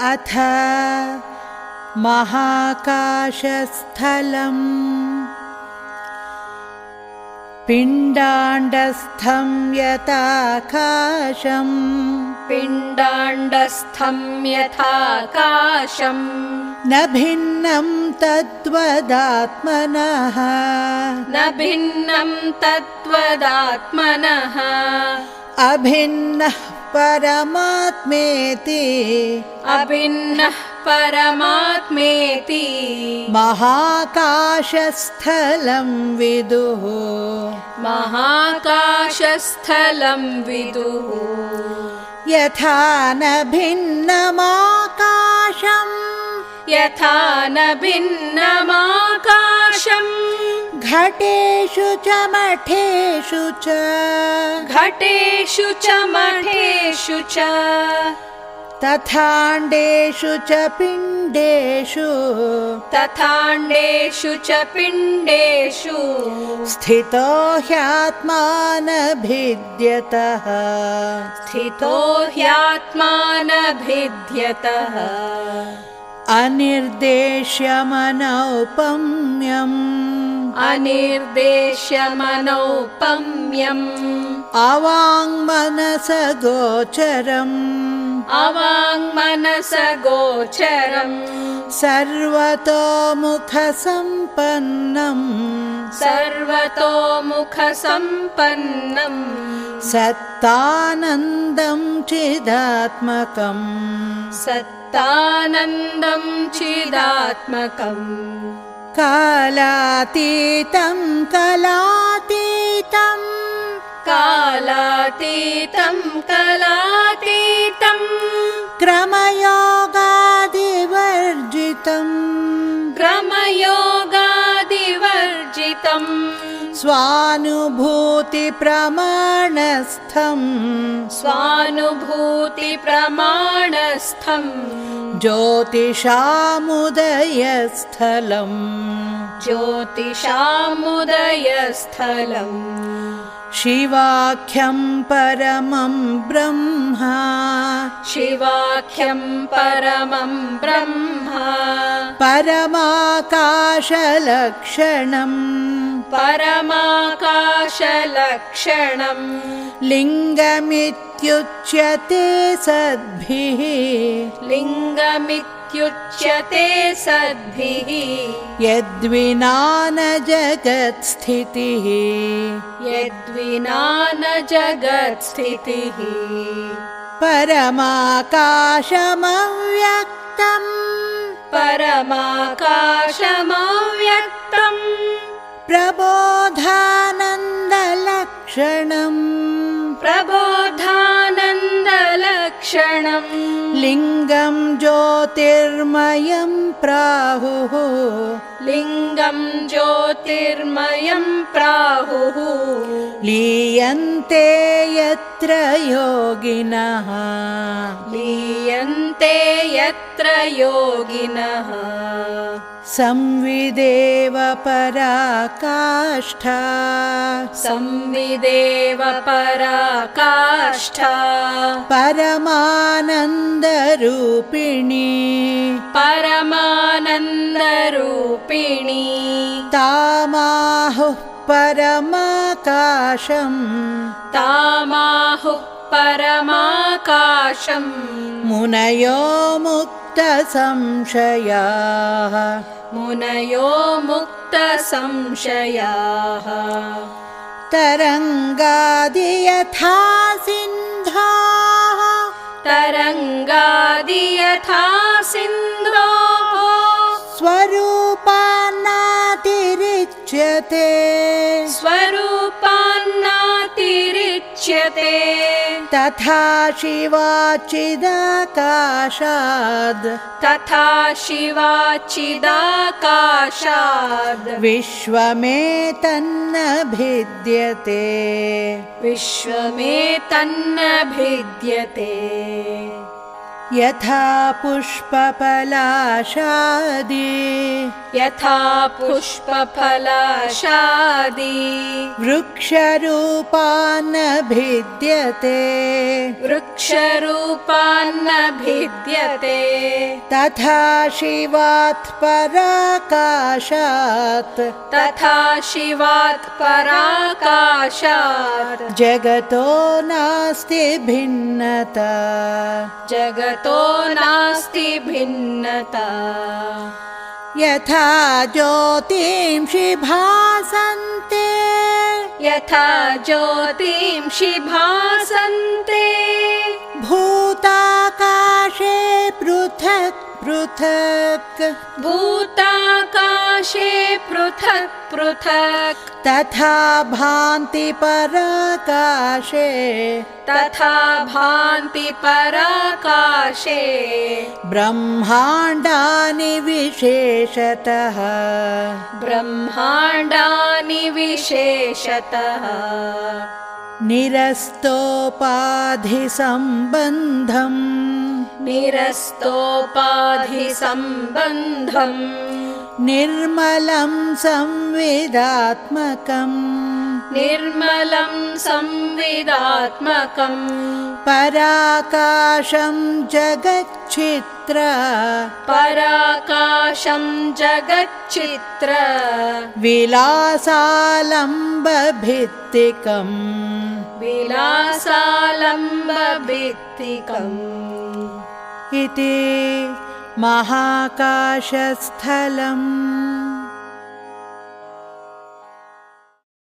अथ महाकाशस्थलम्। पिण्डाण्डस्थं यथाकाशम्। पिण्डाण्डस्थं यथाकाशम्। न भिन्नं तद्वदात्मनः न भिन्नं तत्त्वदात्मनः। अभिन्नः परमात्मेति। अभिन्नः परमात्मेति। महाकाशस्थलं विदुः। महाकाशस्थलं विदुः। यथा न भिन्नमाकाशम्। यथा न भिन्नमाकाशम् घटेषु च मठेषु च। घटेषु च मठेषु च। तथाण्डेषु च पिण्डेषु। तथाण्डेषु च पिण्डेषु। स्थितो ह्यात्मानभिद्यतः। स्थितो ह्यात्मानभिद्यतः। अनिर्देश्यमनौपम्यम् अनिर्देश्यमनौपम्यम्। अवाङ्मनसगोचरम्। अवाङ्मनसगोचरम्। सर्वतोमुखसम्पन्नम्। सर्वतोमुखसम्पन्नम्। सत्तानन्दं चिदात्मकम्। सत्तानन्दं चिदात्मकम् कालातीतं कलातीतम् कालातीतं कलातीतम् क्रमयोगादिवर्जितम् क्रमयोगादिवर्जितम् स्वानुभूतिप्रमाणस्थम् स्वानुभूतिप्रमाणस्थम् ज्योतिषामुदयस्थलम् ज्योतिषामुदयस्थलम् शिवाख्यं परमं ब्रह्मा शिवाख्यं परमं ब्रह्मा। परमाकाशलक्षणम्। परमाकाशलक्षणम्। लिङ्गमित्युच्यते सद्भिः। लिङ्गमित्युच्यते सद्भिः। यद्विना न जगत्स्थितिः यद्विना न जगत्स्थितिः परमाकाशमव्यक्तम्। परमाकाशमव्यक्तम्। प्रबोधानन्दलक्षणम् प्रबोधानन्दलक्षणम् लिङ्गं ज्योतिर्मयं प्राहुः। लिङ्गं ज्योतिर्मयं प्राहुः। लीयन्ते यत्र योगिनः। लीयन्ते यत्र योगिनः संविदेव पराकाष्ठा संविदेव पराकाष्ठा परमानन्दरूपिणी परमानन्दरूपिणी तामाहुः परमाकाशम् तामाहुः परमाकाशम्। मुनयो मुक्तसंशयाः। मुनयो मुक्तसंशयाः। तरङ्गादि यथा सिन्धाः तरङ्गादि यथा सिन्धोः स्वरूपान्नातिरिच्यते तथा शिवाचिदाकाशाद्। तथा शिवाचिदाकाशाद्। विश्वमेतन्न भिद्यते विश्वमेतन्न भिद्यते यथा पुष्पपलाशादि यथा पुष्पफलाशादि। वृक्षरूपान् भिद्यते वृक्षरूपान्न भिद्यते तथा शिवात् पराकाशात् तथा शिवात् पराकाशात् जगतो नास्ति भिन्नता। जगतो नास्ति भिन्नता। यथा ज्योतिंषि भासन्ते यथा ज्योतिंषि भासन्ते भूताकाशे पृथक् पृथक्। भूताकाशे पृथक् पृथक्। तथा भान्ति पराकाशे। तथा भान्ति पराकाशे। ब्रह्माण्डानि विशेषतः। ब्रह्माण्डानि विशेषतः। निरस्तोपाधिसम्बन्धम् निरस्तोपाधिसम्बन्धम् निर्मलं संविदात्मकम् निर्मलं संविदात्मकम् पराकाशं जगच्चित्र पराकाशं जगच्चित्र विलासालम्बभित्तिकम् विलासालम्बभित्तिकम् इति महाकाशस्थलम्